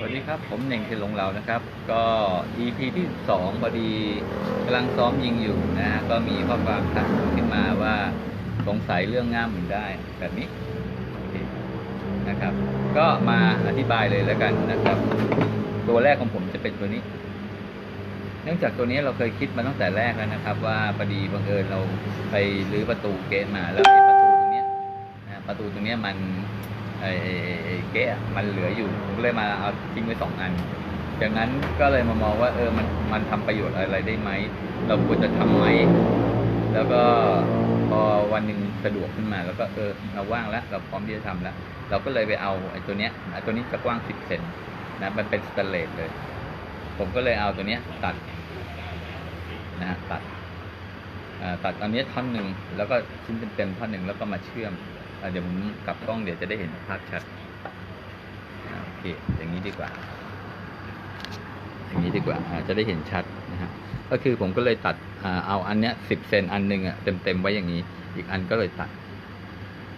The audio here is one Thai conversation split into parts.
สวัสดีครับ ผมเน่งเทลงเรานะครับ ก็ EP ที่สองพอดีกำลังซ้อมยิงอยู่นะฮะก็มีข้อความถามขึ้นมาว่าสงสัยเรื่องง่ามหมุนได้แบบนี้นะครับ ก็มาอธิบายเลยแล้วกันนะครับ ตัวแรกของผมจะเป็นตัวนี้ เนื่องจากตัวนี้เราเคยคิดมาตั้งแต่แรกแล้วนะครับ ว่าพอดีบังเอิญเราไปรื้อประตูเกตมาแล้วประตูตรงนี้นะประตูตรงนี้มัน ไอ้เก๊ะมันเหลืออยู่ก็เลยมาเอาทิ้งไว้สองอันจากนั้นก็เลยมามองว่าเออมันมันทำประโยชน์อะไรได้ไหม เราควรจะทำไหม แล้วก็พอวันหนึ่งสะดวกขึ้นมา แล้วก็เออเราว่างแล้ว เราพร้อมที่จะทำแล้ว เราก็เลยไปเอาไอ้ตัวเนี้ยไอ้ตัวนี้จะกว้างสิบเซนนะมันเป็นสแตนเลสเลย ผมก็เลยเอาตัวเนี้ยตัดนะฮะตัดอ่าตัดอันเนี้ยท่อนหนึ่งแล้วก็ชิ้นเต็มๆท่อนหนึ่งแล้วก็มาเชื่อม เดี๋ยวผมกลับกล้องเดี๋ยวจะได้เห็นภาพชัดโอเคอย่างนี้ดีกว่า อย่างนี้ดีกว่าจะได้เห็นชัดนะฮะก็คือผมก็เลยตัดเอาอันเนี้ยสิบเซนอันหนึ่งอะเต็มๆไว้อย่างนี้ อีกอันก็เลยตัด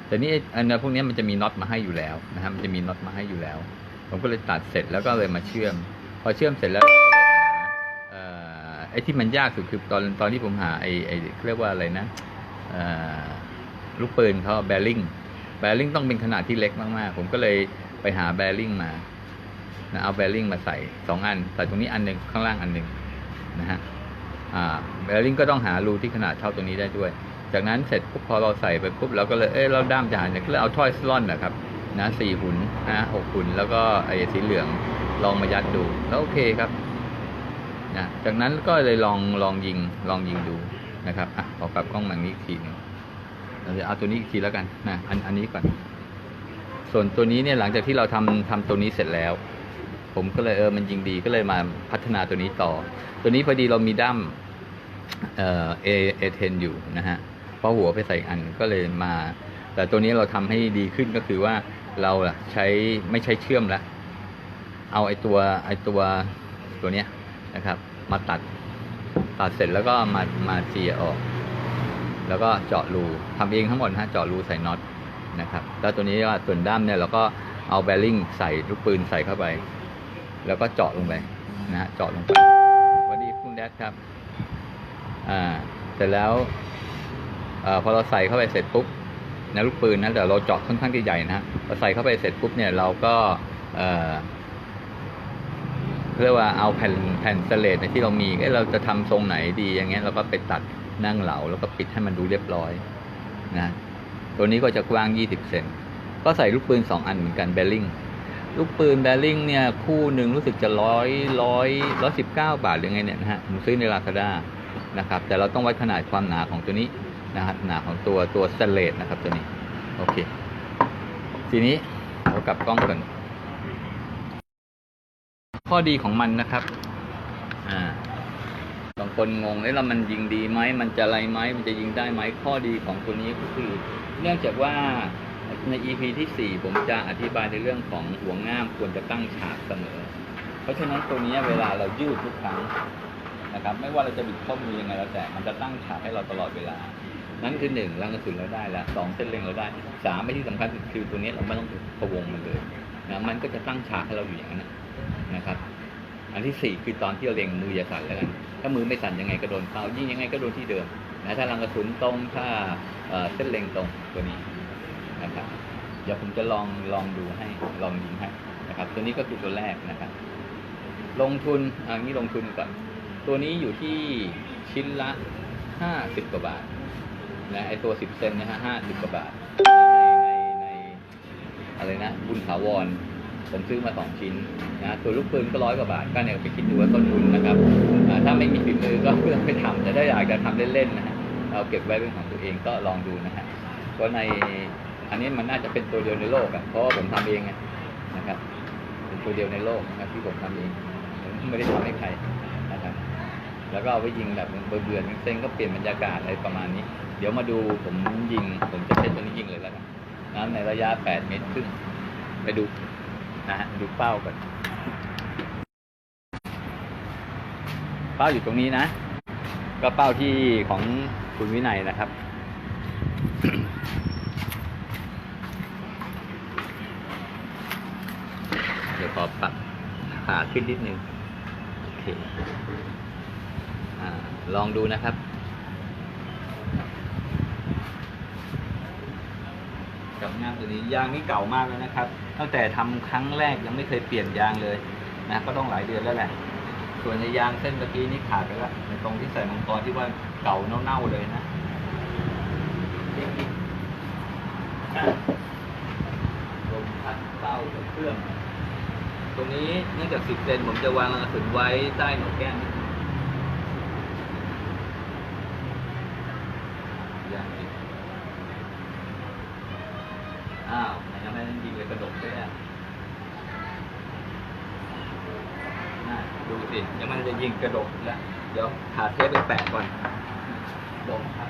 แต่นี่ไอ้อันเนี้ยพวกนี้มันจะมีน็อตมาให้อยู่แล้วนะฮะมันจะมีน็อตมาให้อยู่แล้ว ผมก็เลยตัดเสร็จแล้วก็เลยมาเชื่อม พอเชื่อมเสร็จแล้วก็เลยหาเออไอ้ที่มันยากสุดคือตอนตอนที่ผมหาไอ้ไอ้เรียกว่าอะไรนะเอ่อ ลูกปืนเขาแบริ่งแบริ่งต้องเป็นขนาดที่เล็กมากๆ ผมก็เลยไปหาแบริ่งมานะเอาแบริ่งมาใส่สองอันใส่ตรงนี้อันหนึ่งข้างล่างอันหนึ่งนะฮะแบริ่งก็ต้องหารูที่ขนาดเท่าตรงนี้ได้ด้วย จากนั้นเสร็จปุ๊บพอเราใส่ไปปุ๊บเราก็เลยเออเราด้ามจะหันเนี่ยก็เลยเอาถ้อยสลอนนะครับนะสี่หุ่นนะหกหุ่นแล้วก็ไอ้สีเหลืองลองมายัดดูแล้วโอเคครับนะจากนั้นก็เลยลองลองยิงลองยิงดูนะครับอะขอกลับกล้องมานี้ทีนึง เราจะเอาตัวนี้อีกทีแล้วกันนะอันอันนี้ก่อน ส่วนตัวนี้เนี่ยหลังจากที่เราทำทำตัวนี้เสร็จแล้ว ผมก็เลยเออมันยิงดีก็เลยมาพัฒนาตัวนี้ต่อ ตัวนี้พอดีเรามีดั้มเอ่อเอเทนอยู่นะฮะเพราะหัวไปใส่อันก็เลยมา แต่ตัวนี้เราทำให้ดีขึ้นก็คือว่าเราใช้ไม่ใช้เชื่อมแล้วเอาไอ้ตัวไอ้ตัวตัวเนี้ยนะครับ มาตัดตัดเสร็จแล้วก็มามาเจียออก แล้วก็เจาะรูทำเองทั้งหมดนะฮะเจาะรูใส่น็อตนะครับแล้วตัวนี้ก็ส่วนด้ามเนี่ยเราก็เอาแบริ่งใส่ลูกปืนใส่เข้าไป แล้วก็เจาะลงไปนะฮะเจาะลงไปสวัสดีคุณแดดครับอ่าเสร็จแล้วเอ่อพอเราใส่เข้าไปเสร็จปุ๊บนะลูกปืนนะแต่เราเจาะค่อนข้างที่ใหญ่นะฮะพอใส่เข้าไปเสร็จปุ๊บเนี่ยเราก็เอ่อเรียกว่าเอาแผ่นแผ่นสเลดที่เรามีเอ้เราจะทำทรงไหนดีอย่างเงี้ยเราก็ไปตัด นั่งเหลาแล้วก็ปิดให้มันดูเรียบร้อยนะตัวนี้ก็จะกว้าง 20 เซนก็ใส่ลูกปืน 2 อันเหมือนกันแบลลิงลูกปืนแบลลิงเนี่ยคู่หนึ่งรู้สึกจะร้อยร้อยร้อยสิบเก้าบาทหรือไงเนี่ยนะฮะผมซื้อในลาซาด้านะครับแต่เราต้องวัดขนาดความหนาของตัวนี้นะครับหนาของตัวตัวสเลดนะครับตัวนี้โอเคทีนี้เรากลับกล้องก่อนข้อดีของมันนะครับอ่า คนงงเอ้ยแล้วมันยิงดีไหมมันจะอะไรไหมมันจะยิงได้ไหมข้อดีของตัวนี้ก็คือ เนื่องจากว่าใน EP ที่ 4 ผมจะอธิบายในเรื่องของหัวง่ามควรจะตั้งฉากเสมอ เพราะฉะนั้นตัวนี้เวลาเรายืดทุกครั้งนะครับ ไม่ว่าเราจะบิดข้อมือยังไงแล้วแต่มันจะตั้งฉากให้เราตลอดเวลา นั่นคือหนึ่งรังกระสุนเราได้แล้วสองเส้นเล็งเราได้สามไม่ที่สำคัญคือตัวนี้เราไม่ต้องพะวงมันเลยนะมันก็จะตั้งฉากให้เราอยู่อย่างนั้นนะครับ นที่สี่คือตอนที่เราเล็งมืออย่าสั่นแล้วกันถ้ามือไม่สั่นยังไงก็โดนเป้ายิ่งยังไงก็โดนที่เดิมนะถ้ารังกระสุนตรงถ้าเส้นเล็งตรงตัวนี้นะครับเดี๋ยวผมจะลองลองดูให้ลองยิงให้นะครับ ตัวนี้ก็คือตัวแรกนะครับ ลงทุนอันนี้ลงทุนก่อนตัวนี้อยู่ที่ชิ้นละห้าสิบกว่าบาทนะไอตัวสิบเซนนะฮะห้าสิบกว่าบาทในในในอะไรนะบุญถาวร ผมซื้อมาสองชิ้นนะตัวลูกปืนก็ร้อยกว่าบาทก็เนี่ยไปคิดดูว่าต้นทุนนะครับถ้าไม่มีฝีมือก็เพื่อไปทำแต่ถ้าอยากจะทำเล่นๆนะฮะเราเก็บไว้เป็นของตัวเองก็ลองดูนะฮะเพราะในอันนี้มันน่าจะเป็นตัวเดียวในโลกอะเพราะว่าผมทำเองนะครับ เป็นตัวเดียวในโลกนะครับที่ผมทำเองผมไม่ได้ทำให้ใครนะครับ แล้วก็เอาไว้ยิงแบบเบื่อๆเซ็งๆก็เปลี่ยนบรรยากาศอะไรประมาณนี้ เดี๋ยวมาดูผมยิงผมจะใช้ตัวนี้ยิงเลยแล้วกันนะในระยะ 8 เมตรครึ่งไปดู นะฮะดูเป้าก่อน เป้าอยู่ตรงนี้นะ ก็เป้าที่ของคุณวินัยนะครับเดี๋ยวขอปรับผ่าขึ้นนิดนึง โอเคอลองดูนะครับ กับงานตัวนี้ยางนี่เก่ามากแล้วนะครับ ตั้งแต่ทำครั้งแรกยังไม่เคยเปลี่ยนยางเลยนะก็ต้องหลายเดือนแล้วแหละ ส่วนในยางเส้นเมื่อกี้นี่ขาดไปแล้วในตรงที่ใส่มังกรที่ว่าเก่าเน่าๆเลยนะอะลมพัดเต้ากับเครื่อง ตรงนี้เนื่องจากสิบเซนผมจะวางกระสุนไว้ใต้หนวดแก้มนิดนึงอย่างนี้อ้าวไหนยังไม่ได้ยิงเลยกระดกด้วยอะน่าดูสิ ยิงกระดกแล้วเดี๋ยวหาเทปไปแปะก่อนลงครับ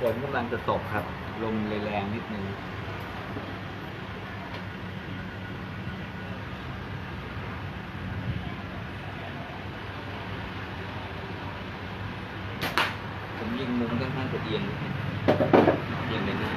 ฝนกำลังจะตกครับ ลมแรงนิดนึง ผมยิงมุมค่อนข้างจะเอียงนิดนึงเอียงไปหน้า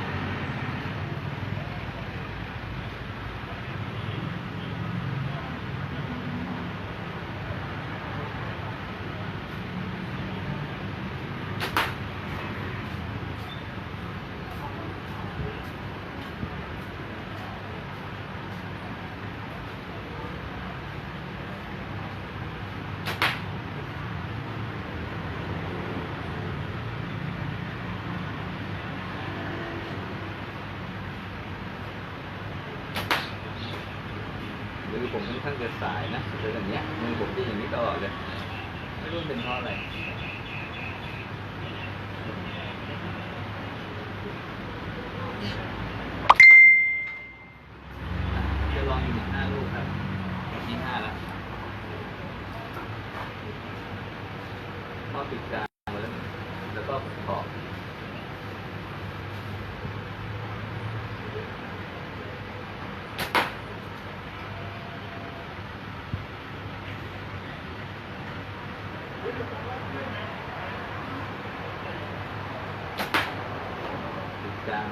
มือผมค่อน ข้างจะสายนะเป็นอย่างเนี้ยมือผมจะอย่างนี้ตลอดเลยไม่รู้เป็นเพราะอะไร จะลองอีกหนึ่งห้าลูกครับนี่ห้าแล้วข้อปิดกลางมาแล้ว แล้วก็ขอบปิดกลาง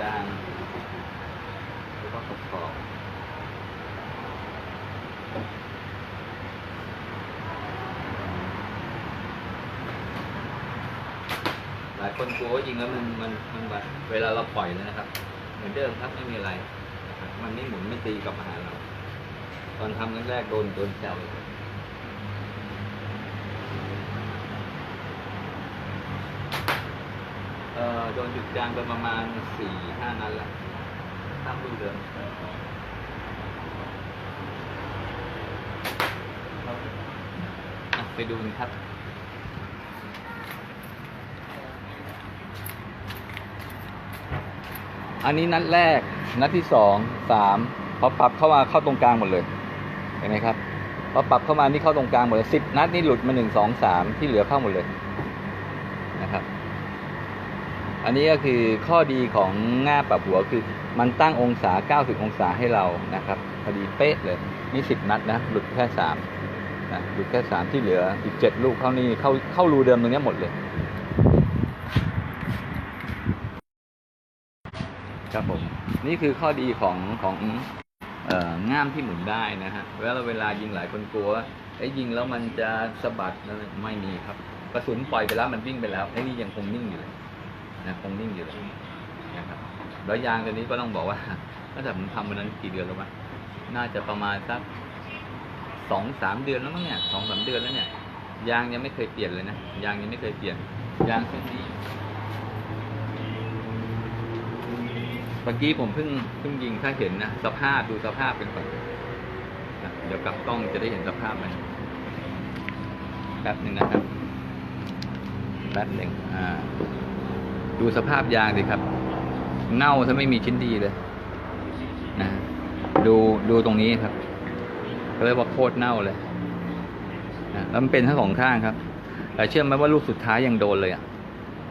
กลางแล้วก็ขอบขอบหลาย คนกลัวว่ายิงแล้วมันมันมันแบบเวลาเราปล่อยเลยนะครับ เหมือนเดิมครับไม่มีอะไรนะครับมันไม่หมุนไม่ตีกลับมาหาเรา ตอนทำครั้งแรกโดนโดนแซวเลยเอ่อโดนหยุดยางไปประมาณสี่ห้านัดแล้วตามดูเดิมไปดูกันครับ อันนี้นัดแรก นัดที่สองสามพอปรับเข้ามาเข้าตรงกลางหมดเลย เห็นไหมครับ พอปรับเข้ามานี่เข้าตรงกลางหมดเลยสิบนัดนี่หลุดมาหนึ่งสองสามที่เหลือเข้าหมดเลยนะครับ อันนี้ก็คือข้อดีของง่าปรับหัวคือมันตั้งองศา 90 องศาให้เรานะครับพอดีเป๊ะเลยนี่สิบนัดนะ หลุดแค่สามนะหลุดแค่สามที่เหลืออีกเจ็ดลูกเข้านี่เข้าเข้ารูเดิมตรงนี้หมดเลย ครับผมนี่คือข้อดีของของเอ่อง่ามที่หมุนได้นะฮะเวลาเวลายิงหลายคนกลัวไอ้ยิงแล้วมันจะสะบัดนะไม่มีครับกระสุนปล่อยไปแล้วมันวิ่งไปแล้วไอ้นี่ยังคงนิ่งอยู่เลยนะคงนิ่งอยู่เลยนะครับแล้วยางตัวนี้ก็ต้องบอกว่าตั้งแต่ผมทำวันนั้นกี่เดือนแล้ววะน่าจะประมาณสักสองสามเดือนแล้วมั้งเนี่ยสองสามเดือนแล้วเนี่ยยางยังไม่เคยเปลี่ยนเลยนะยางยังไม่เคยเปลี่ยนยางเส้นนี้ เมื่อกี้ผมเพิ่งเพิ่งยิงถ้าเห็นนะสภาพดูสภาพเป็นก่อนนะเดี๋ยวกลับกล้องจะได้เห็นสภาพมันแป๊บหนึ่งนะครับแป๊บหนึ่งอ่า ดูสภาพยางสิครับ เน่าถ้าไม่มีชิ้นดีเลยนะดูดูตรงนี้ครับก็เรียว่าโคตรเน่าเลยนะแล้วมันเป็นทั้งสองข้างครับแต่เชื่อไหมว่าลูกสุดท้ายยังโดนเลยอะ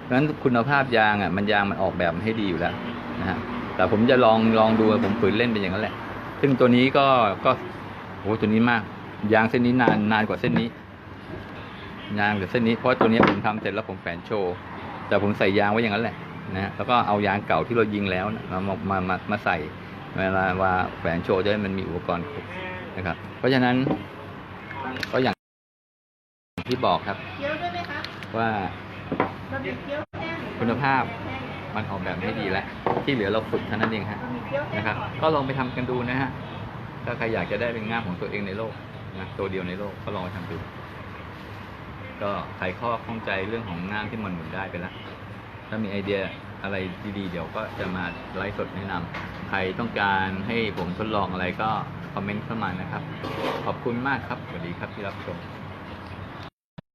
เพราะฉะนั้นคุณภาพยางอะมันยางมันออกแบบมาให้ดีอยู่แล้วนะฮะ แต่ผมจะลองลองดูผมฝืนเล่นเป็นอย่างนั้นแหละ ซึ่งตัวนี้ก็ก็โอ้ตัวนี้มาก ยางเส้นนี้นานนานกว่าเส้นนี้ ยางกับเส้นนี้เพราะตัวนี้ผมทำเสร็จแล้วผมแฝนโชว์แต่ผมใส่ยางไว้อย่างนั้นแหละนะฮะแล้วก็เอายางเก่าที่เรายิงแล้วนะมามามามามาใส่เวลาว่าแฝนโชว์จะได้มันมีอุปกรณ์ครบนะครับ เพราะฉะนั้นก็อย่างที่บอกครับเคี้ยวด้วยไหมคะว่าบะหมี่เคี้ยวแห้งคุณภาพแห้ง มันออกแบบให้ดีแล้ว ที่เหลือเราฝึกเท่านั้นเองฮะนะครับ ก็ลองไปทำกันดูนะฮะ ถ้าใครอยากจะได้เป็นง่ามของตัวเองในโลกนะตัวเดียวในโลกก็ลองไปทำดู ก็ไขข้อข้องใจเรื่องของง่ามที่มันหมุนได้ไปแล้ว ถ้ามีไอเดียอะไรดีๆ เดี๋ยวก็จะมาไลฟ์สดแนะนำใครต้องการให้ผมทดลองอะไรก็คอมเมนต์เข้ามานะครับ ขอบคุณมากครับ สวัสดีครับที่รับชม